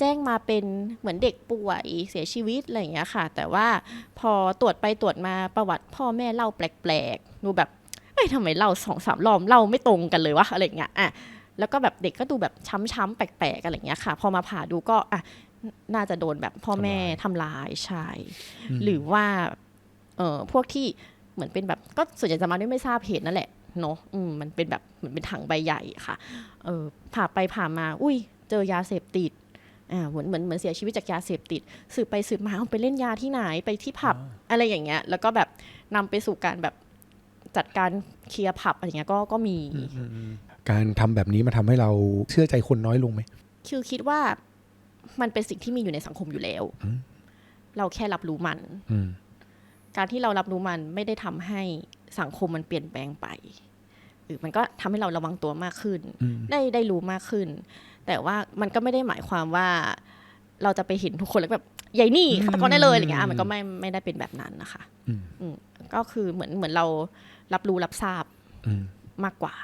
แจ้งมาเป็นเหมือนเด็กป่วยเสียชีวิตอะไรอย่างเงี้ยค่ะ แต่ว่าพอตรวจไปตรวจมาประวัติพ่อแม่เล่าแปลกๆหนูแบบเอ้ยทำไมเล่าสองสามรอบเล่าไม่ตรงกันเลยวะอะไรอย่างเงี้ยอะแล้วก็แบบเด็กก็ดูแบบช้ำๆแปลกๆอะไรอย่างเงี้ยค่ะ พอมาผ่าดูก็อะน่าจะโดนแบบพ่อแม่ทำร้ายใช่หรือว่าเอ่อพวกที่เหมือนเป็นแบบก็ส่วนใหญ่จะมาด้วยไม่ทราบเหตุนั่นแหละเนาะอืมมันเป็นแบบเหมือนเป็นถังใบใหญ่ค่ะเออผ่าไปผ่ามา อุ้ย เจอยาเสพติด อ่าเหมือนเหมือนเหมือนเสียชีวิตจากยาเสพติด สืบไปสืบมาเอาไปเล่นยาที่ไหนไปที่ผับอะไรอย่างเงี้ย แล้วก็แบบนำไปสู่การแบบจัดการเคลียร์ผับอะไรเงี้ยก็ก็มี การทำแบบนี้มาทำให้เราเชื่อใจคนน้อยลงไหมคือคิดว่ามันเป็นสิ่งที่มีอยู่ในสังคมอยู่แล้ว เราแค่รับรู้มันอืมการที่เรารับรู้มันไม่ได้ทำให้สังคมมันเปลี่ยนแปลงไปหรือมันก็ทำให้เราระวังตัวมากขึ้นอืมได้ได้รู้มากขึ้น แต่ว่ามันก็ไม่ได้หมายความว่า เราจะไปเห็นทุกคนแล้วแบบใหญ่นี่ฆาตกรได้เลยอะไรเงี้ยอะมันก็ไม่ไม่ได้เป็นแบบนั้นนะคะอืมอืมก็คือเหมือนเหมือนเรารับรู้รับทราบอืมมากกว่า